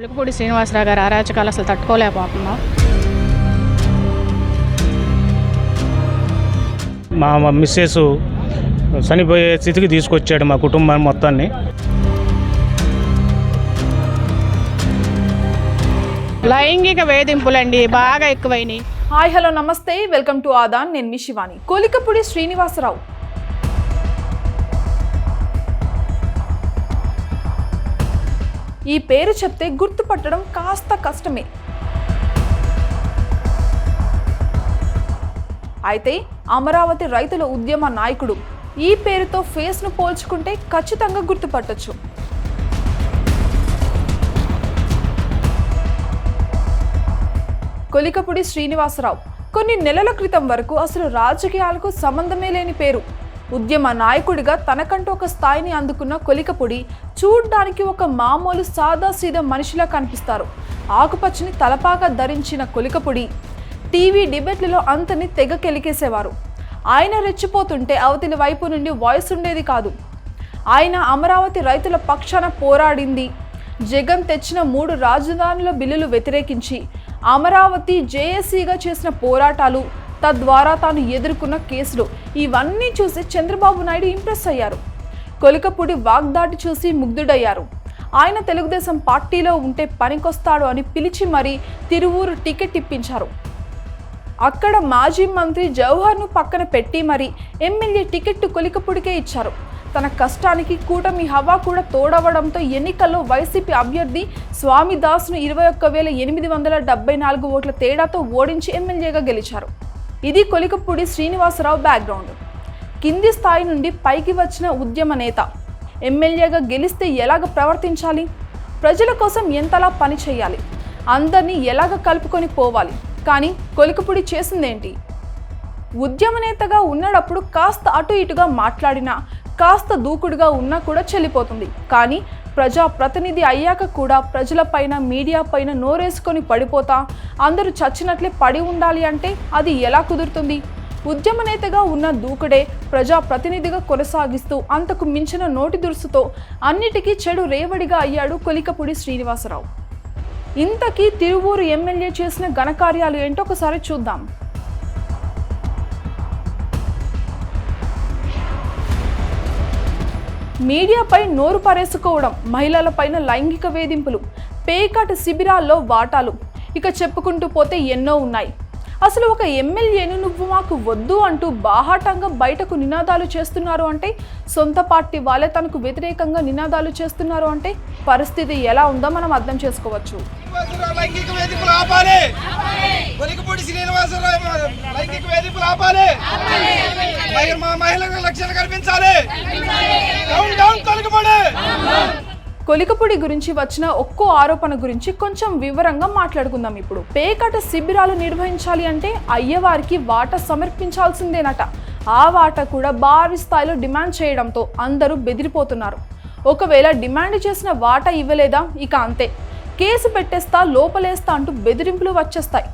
పులిపూడి శ్రీనివాసరావు గారు అరాచకాలు అసలు తట్టుకోలేకపోతున్నాం. మా మా మిస్సెస్ చనిపోయే స్థితికి తీసుకొచ్చాడు మా కుటుంబాన్ని మొత్తాన్ని. లైంగిక వేధింపులండి బాగా ఎక్కువైనాయి. హాయ్ హలో నమస్తే. Welcome to Aadan. నేను మీ శివాని. కోలికపూడి శ్రీనివాసరావు. ఈ పేరు చెప్తే గుర్తుపట్టడం కాస్త కష్టమే. అయితే అమరావతి రైతుల ఉద్యమ నాయకుడు ఈ పేరుతో ఫేస్ను పోల్చుకుంటే ఖచ్చితంగా గుర్తుపట్టొచ్చు. కొలికపుడి శ్రీనివాసరావు కొన్ని నెలల క్రితం వరకు అసలు రాజకీయాలకు సంబంధమే లేని పేరు. ఉద్యమ నాయకుడిగా తనకంటూ ఒక స్థాయిని అందుకున్న కొలికపొడి చూడ్డానికి ఒక మామూలు సాదాసీదా మనిషిలా కనిపిస్తారు. ఆకుపచ్చని తలపాక ధరించిన కొలికపొడి టీవీ డిబేట్లలో అంతని తెగ కెలికేసేవారు. ఆయన రెచ్చిపోతుంటే అవతలి వైపు నుండి వాయిస్ ఉండేది కాదు. ఆయన అమరావతి రైతుల పక్షాన పోరాడింది. జగన్ తెచ్చిన మూడు రాజధానుల బిల్లులు వ్యతిరేకించి అమరావతి జేఏసీగా చేసిన పోరాటాలు తద్వారా తాను ఎదుర్కొన్న కేసులు. ఇవన్నీ చూసి చంద్రబాబు నాయుడు ఇంప్రెస్ అయ్యారు. కొలికపూడి వాగ్దాటి చూసి ముగ్ధుడయ్యారు. ఆయన తెలుగుదేశం పార్టీలో ఉంటే పనికొస్తాడు అని పిలిచి మరీ తిరువూరు టికెట్ ఇప్పించారు. అక్కడ మాజీ మంత్రి జవహర్ను పక్కన పెట్టి మరి ఎమ్మెల్యే టికెట్ కొలికపుడికే ఇచ్చారు. తన కష్టానికి కూటమి హవా కూడా తోడవడంతో ఎన్నికల్లో వైసీపీ అభ్యర్థి స్వామిదాస్ను ఇరవై ఒక్క వేల ఎనిమిది వందల డెబ్బై నాలుగు ఓట్ల తేడాతో ఓడించి ఎమ్మెల్యేగా గెలిచారు. ఇది కొలికపూడి శ్రీనివాసరావు బ్యాక్గ్రౌండ్ కింది స్థాయి నుండి పైకి వచ్చిన ఉద్యమ నేత. ఎమ్మెల్యేగా గెలిస్తే ఎలాగ ప్రవర్తించాలి? ప్రజల కోసం ఎంతలా పని చేయాలి? అందరినీ ఎలాగ కలుపుకొని పోవాలి? కానీ కొలికపుడి చేసిందేంటి? ఉద్యమ నేతగా ఉన్నప్పుడు కాస్త అటు ఇటుగా మాట్లాడినా కాస్త దూకుడుగా ఉన్నా కూడా చెల్లిపోతుంది. కానీ ప్రజా ప్రతినిధి అయ్యాక కూడా ప్రజలపైన మీడియా పైన నోరేసుకొని పడిపోతా అందరూ చచ్చినట్లే పడి ఉండాలి అంటే అది ఎలా కుదురుతుంది? ఉద్యమ నేతగా ఉన్న దూకుడే ప్రజా ప్రతినిధిగా కొనసాగిస్తూ అంతకు మించిన నోటి దురుసుతో అన్నిటికీ చెడు రేవడిగా అయ్యాడు కొలికపూడి శ్రీనివాసరావు. ఇంతకీ తిరువూరు ఎమ్మెల్యే చేసిన ఘనకార్యాలు ఏంటో ఒకసారి చూద్దాం. మీడియాపై నోరు మహిళల మహిళలపైన లైంగిక వేధింపులు పేకాట శిబిరాల్లో వాటాలు. ఇక చెప్పుకుంటూ పోతే ఎన్నో ఉన్నాయి. అసలు ఒక ఎమ్మెల్యేను నువ్వు మాకు వద్దు అంటూ బాహాటంగా బయటకు నినాదాలు చేస్తున్నారు అంటే సొంత పార్టీ వాళ్ళే తనకు వ్యతిరేకంగా నినాదాలు చేస్తున్నారు అంటే పరిస్థితి ఎలా ఉందో మనం అర్థం చేసుకోవచ్చు. శ్రీనివాసరావు లైంగిక వేధింపులు ఆపాలి. కొలికపూడి శ్రీనివాసరావు లైంగిక వేధింపులు ఆపాలి. మహిళ మా మహిళలకు లక్ష్యాలు కల్పించాలి. డౌన్ డౌన్ కొలికపూడి గురించి వచ్చిన ఒక్కో ఆరోపణ గురించి కొంచెం వివరంగా మాట్లాడుకుందాం ఇప్పుడు. పేకట శిబిరాలు నిర్వహించాలి అంటే అయ్యవారికి వాట సమర్పించాల్సిందేనట. ఆ వాట కూడా భారీ స్థాయిలో డిమాండ్ చేయడంతో అందరూ బెదిరిపోతున్నారు. ఒకవేళ డిమాండ్ చేసిన వాట ఇవ్వలేదా? ఇక అంతే. కేసు పెట్టేస్తా లోపలేస్తా అంటూ బెదిరింపులు వచ్చేస్తాయి.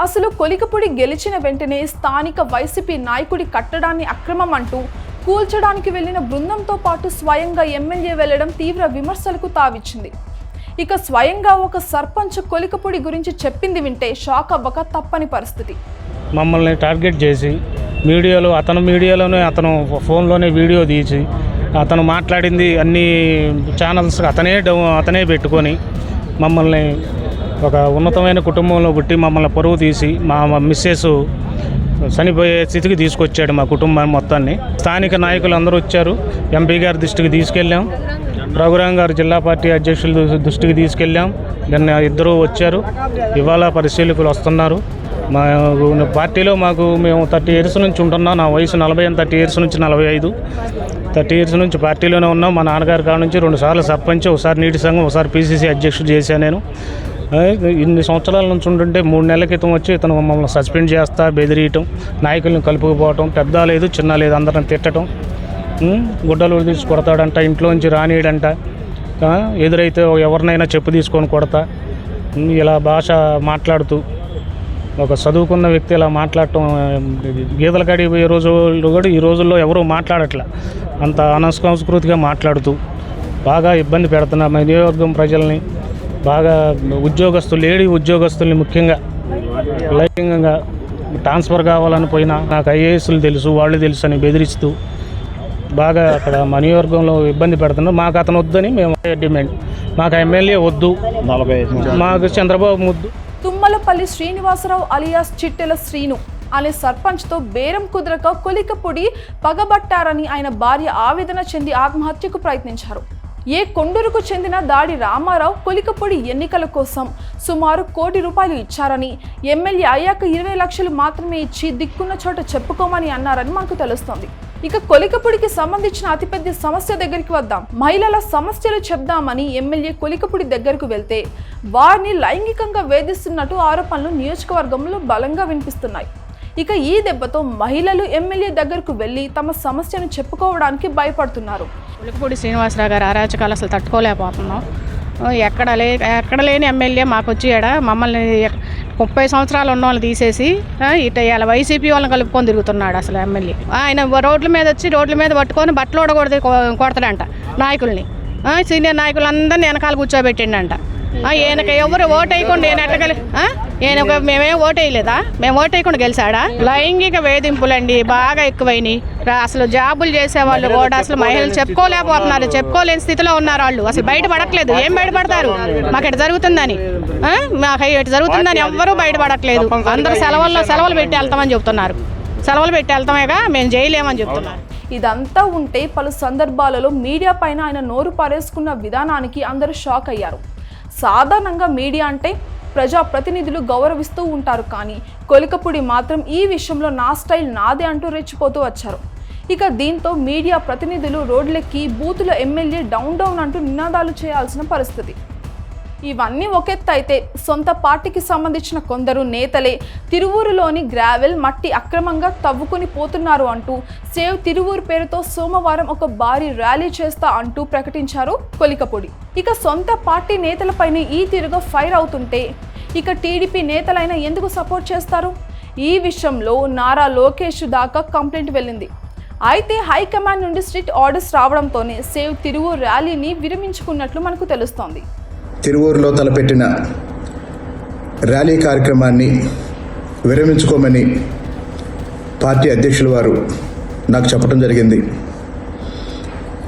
అసలు కొలికపొడి గెలిచిన వెంటనే స్థానిక వైసీపీ నాయకుడి కట్టడాన్ని అక్రమం అంటూ కూల్చడానికి వెళ్ళిన బృందంతో పాటు స్వయంగా ఎమ్మెల్యే వెళ్ళడం తీవ్ర విమర్శలకు తావిచ్చింది. ఇక స్వయంగా ఒక సర్పంచ్ కొలికపొడి గురించి చెప్పింది వింటే షాక్ అవ్వక తప్పని పరిస్థితి. మమ్మల్ని టార్గెట్ చేసి మీడియాలో అతను మీడియాలోనే అతను ఫోన్లోనే వీడియో తీసి అతను మాట్లాడింది అన్ని ఛానల్స్ అతనే డౌ- అతనే పెట్టుకొని మమ్మల్ని ఒక ఉన్నతమైన కుటుంబంలో పుట్టి మమ్మల్ని పరువు తీసి మా మిస్సెస్ చనిపోయే స్థితికి తీసుకొచ్చాడు మా కుటుంబాన్ని మొత్తాన్ని. స్థానిక నాయకులు అందరూ వచ్చారు. ఎంపీ గారి దృష్టికి తీసుకెళ్ళాం. రఘురాం గారు జిల్లా పార్టీ అధ్యక్షుల దృష్టికి తీసుకెళ్ళాం. నిన్న ఇద్దరు వచ్చారు. ఇవాళ పరిశీలకులు వస్తున్నారు. మా పార్టీలో మాకు మేము థర్టీ ఇయర్స్ నుంచి ఉంటున్నాం. నా వయసు నలభై థర్టీ ఇయర్స్ నుంచి నలభై ఐదు. థర్టీ ఇయర్స్ నుంచి పార్టీలోనే ఉన్నాం. మా నాన్నగారి కాడ నుంచి రెండు సార్లు సర్పంచ్ ఒకసారి నీటి సంఘం ఒకసారి పీసీసీ అధ్యక్షుడు చేశాను నేను. ఇన్ని సంవత్సరాల నుంచి ఉంటుంటే మూడు నెలల క్రితం వచ్చి ఇతను మమ్మల్ని సస్పెండ్ చేస్తా బెదిరియటం నాయకులను కలుపుకుపోవటం పెద్ద లేదు చిన్న లేదు అందరిని తిట్టడం గుడ్డలు తీసి కొడతాడంట ఇంట్లోంచి రానియడంట. ఎదురైతే ఎవరినైనా చెప్పు తీసుకొని కొడతా. ఇలా భాష మాట్లాడుతూ ఒక చదువుకున్న వ్యక్తి ఇలా మాట్లాడటం గీతల కాడికి పోయే రోజుల్లో కూడా ఈ రోజుల్లో ఎవరూ మాట్లాడట్లే. అంత అనసంస్కృతిగా మాట్లాడుతూ బాగా ఇబ్బంది పెడుతున్నా మా నియోజకవర్గం ప్రజల్ని. బాగా ఉద్యోగస్తులు లేడీ ఉద్యోగస్తుల్ని ముఖ్యంగా. లైంగికంగా ట్రాన్స్ఫర్ కావాలని పోయినా నాకు ఐఏఎస్లు తెలుసు వాళ్ళు తెలుసు అని బెదిరిస్తూ బాగా అక్కడ మా నియోజకవర్గంలో ఇబ్బంది పెడుతున్నారు. మాకు అతను వద్దని మేము డిమాండ్. మాకు ఎమ్మెల్యే వద్దు. మాకు చంద్రబాబు ముద్దు తుమ్మలపల్లి శ్రీనివాసరావు అలియాస్ చిట్టెల శ్రీను అనే సర్పంచ్తో బేరం కుదరక కొలికపొడి పగబట్టారని ఆయన భార్య ఆవేదన చెంది ఆత్మహత్యకు ప్రయత్నించారు. ఏ కొండూరుకు చెందిన దాడి రామారావు కొలికపొడి ఎన్నికల కోసం సుమారు కోటి రూపాయలు ఇచ్చారని ఎమ్మెల్యే అయ్యాక ఇరవై లక్షలు మాత్రమే ఇచ్చి దిక్కున్న చోట చెప్పుకోమని అన్నారని మనకు తెలుస్తోంది. ఇక కొలికపుడికి సంబంధించిన అతిపెద్ద సమస్య దగ్గరికి వద్దాం. మహిళల సమస్యలు చెప్దామని ఎమ్మెల్యే కొలికపుడి దగ్గరకు వెళ్తే వారిని లైంగికంగా వేధిస్తున్నట్టు ఆరోపణలు నియోజకవర్గంలో బలంగా వినిపిస్తున్నాయి. ఇక ఈ దెబ్బతో మహిళలు ఎమ్మెల్యే దగ్గరకు వెళ్ళి తమ సమస్యను చెప్పుకోవడానికి భయపడుతున్నారు. కొలికపూడి శ్రీనివాసరావు గారు అరాచకాలు అసలు తట్టుకోలేకపోతున్నాం. ఎక్కడ లే ఎక్కడ లేని ఎమ్మెల్యే మాకు వచ్చి మమ్మల్ని ముప్పై సంవత్సరాలు ఉన్న వాళ్ళని తీసేసి ఆ, ఇట ఇలా వైసీపీ వాళ్ళని కలుపుకొని తిరుగుతున్నాడు అసలు ఎమ్మెల్యే. ఆయన రోడ్ల మీద వచ్చి రోడ్ల మీద పట్టుకొని బట్టలు కూడా కొడతాడంట నాయకుల్ని. సీనియర్ నాయకులందరినీ వెనకాల కూర్చోబెట్టిండంట. ఈయనకి ఎవరు ఓటు వేయకుండా ఈయన ఎట్ట గెలి ఆ? ఈయన ఒక- మేమేం ఓటు వేయలేదా? మేము ఓటు వేయకుండా గెలిచాడా? లైంగిక వేధింపులండి బాగా ఎక్కువైనాయి. అసలు జాబులు చేసేవాళ్ళు కూడా అసలు మహిళలు చెప్పుకోలేకపోతున్నారు చెప్పుకోలేని స్థితిలో ఉన్నారు వాళ్ళు. అసలు బయటపడట్లేదు ఏం బయటపడతారు మాకు ఇటు జరుగుతుందని. ఆ? మాకు ఇటు జరుగుతుందని ఎవ్వరూ బయటపడట్లేదు అందరూ సెలవుల్లో సెలవులు పెట్టి వెళ్తామని చెప్తున్నారు. సెలవులు పెట్టి వెళ్తామేగా మేము చేయలేమని చెప్తున్నారు. ఇదంతా ఉంటే పలు సందర్భాలలో మీడియా పైన ఆయన నోరు పారేసుకున్న విధానానికి అందరూ షాక్ అయ్యారు. సాధారణంగా మీడియా అంటే ప్రజా ప్రతినిధులు గౌరవిస్తూ ఉంటారు కానీ కొలికపుడి మాత్రం ఈ విషయంలో నా స్టైల్ నాదే అంటూ రెచ్చిపోతూ వచ్చారు. ఇక దీంతో మీడియా ప్రతినిధులు రోడ్లెక్కి బూతుల ఎమ్మెల్యే డౌన్ డౌన్ అంటూ నినాదాలు చేయాల్సిన పరిస్థితి. ఇవన్నీ ఒకెత్తైతే సొంత పార్టీకి సంబంధించిన కొందరు నేతలే తిరువూరులోని గ్రావెల్ మట్టి అక్రమంగా తవ్వుకుని పోతున్నారు అంటూ సేవ్ తిరువూరు పేరుతో సోమవారం ఒక భారీ ర్యాలీ చేస్తా అంటూ ప్రకటించారు కొలికపొడి. ఇక సొంత పార్టీ నేతలపైన ఈ తిరుగు ఫైర్ అవుతుంటే ఇక టీడీపీ నేతలైనా ఎందుకు సపోర్ట్ చేస్తారు? ఈ విషయంలో నారా లోకేష్ దాకా కంప్లైంట్ వెళ్ళింది. అయితే హైకమాండ్ నుండి స్ట్రిక్ట్ ఆర్డర్స్ రావడంతోనే సేవ్ తిరువూరు ర్యాలీని విరమించుకున్నట్లు మనకు తెలుస్తోంది. తిరువూరులో తలపెట్టిన ర్యాలీ కార్యక్రమాన్ని విరమించుకోమని పార్టీ అధ్యక్షుల వారు నాకు చెప్పడం జరిగింది.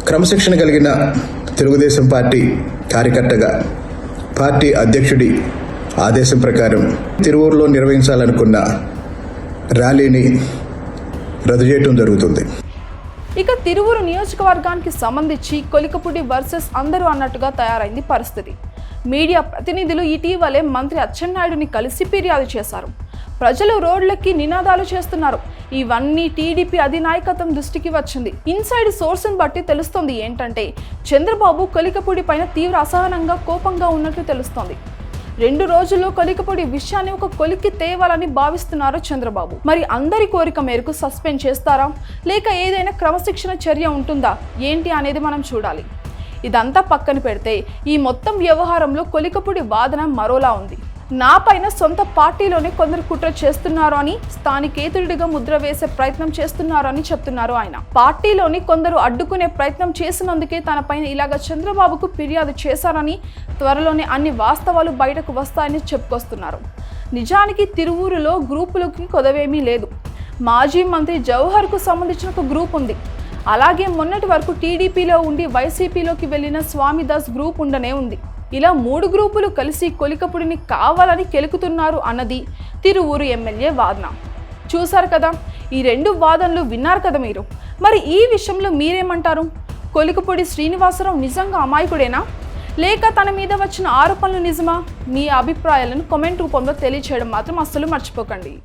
క్రమశిక్షణ కలిగిన తెలుగుదేశం పార్టీ కార్యకర్తగా పార్టీ అధ్యక్షుడి ఆదేశం ప్రకారం తిరువూరులో నిర్వహించాలనుకున్న ర్యాలీని రద్దు చేయటం జరుగుతుంది. ఇక తిరువురు నియోజకవర్గానికి సంబంధించి కొలికపూడి వర్సెస్ అందరూ అన్నట్టుగా తయారైంది పరిస్థితి. మీడియా ప్రతినిధులు ఇటీవలే మంత్రి అచ్చెన్నాయుడుని కలిసి ఫిర్యాదు చేశారు. ప్రజలు రోడ్లకి నినాదాలు చేస్తున్నారు. ఇవన్నీ టీడీపీ అధినాయకత్వం దృష్టికి వచ్చింది. ఇన్సైడ్ సోర్స్ని బట్టి తెలుస్తోంది ఏంటంటే చంద్రబాబు కొలికపూడి పైన తీవ్ర అసహనంగా కోపంగా ఉన్నట్లు తెలుస్తోంది. రెండు రోజుల్లో కొలికపొడి విషయాన్ని ఒక కొలిక్కి తేవాలని భావిస్తున్నారు చంద్రబాబు. మరి అందరి కోరిక మేరకు సస్పెండ్ చేస్తారా? లేక ఏదైనా క్రమశిక్షణ చర్య ఉంటుందా? ఏంటి అనేది మనం చూడాలి. ఇదంతా పక్కన పెడితే ఈ మొత్తం వ్యవహారంలో కొలికపుడి వాదన మరోలా ఉంది. నా పైన సొంత పార్టీలోనే కొందరు కుట్ర చేస్తున్నారు అని స్థానికేతుడిగా ముద్ర వేసే ప్రయత్నం చేస్తున్నారు అని చెప్తున్నారు ఆయన. పార్టీలోని కొందరు అడ్డుకునే ప్రయత్నం చేసినందుకే తన పైన ఇలాగ చంద్రబాబుకు ఫిర్యాదు చేశారని త్వరలోనే అన్ని వాస్తవాలు బయటకు వస్తాయని చెప్పుకొస్తున్నారు. నిజానికి తిరువూరులో గ్రూపులకి కొదవేమీ లేదు. మాజీ మంత్రి జవహర్కు సంబంధించిన ఒక గ్రూప్ ఉంది. అలాగే మొన్నటి వరకు టీడీపీలో ఉండి వైసీపీలోకి వెళ్ళిన స్వామిదాస్ గ్రూప్ ఉండనే ఉంది. ఇలా మూడు గ్రూపులు కలిసి కొలికపుడిని కావాలని కెలుకుతున్నారు అన్నది తిరువూరు ఎమ్మెల్యే వాదన. చూశారు కదా ఈ రెండు వాదనలు విన్నారు కదా మీరు. మరి ఈ విషయంలో మీరేమంటారు? కొలికపొడి శ్రీనివాసరావు నిజంగా అమాయకుడేనా? లేక తన మీద వచ్చిన ఆరోపణలు నిజమా? మీ అభిప్రాయాలను కామెంట్ రూపంలో తెలియచేయడం మాత్రం అస్సలు మర్చిపోకండి.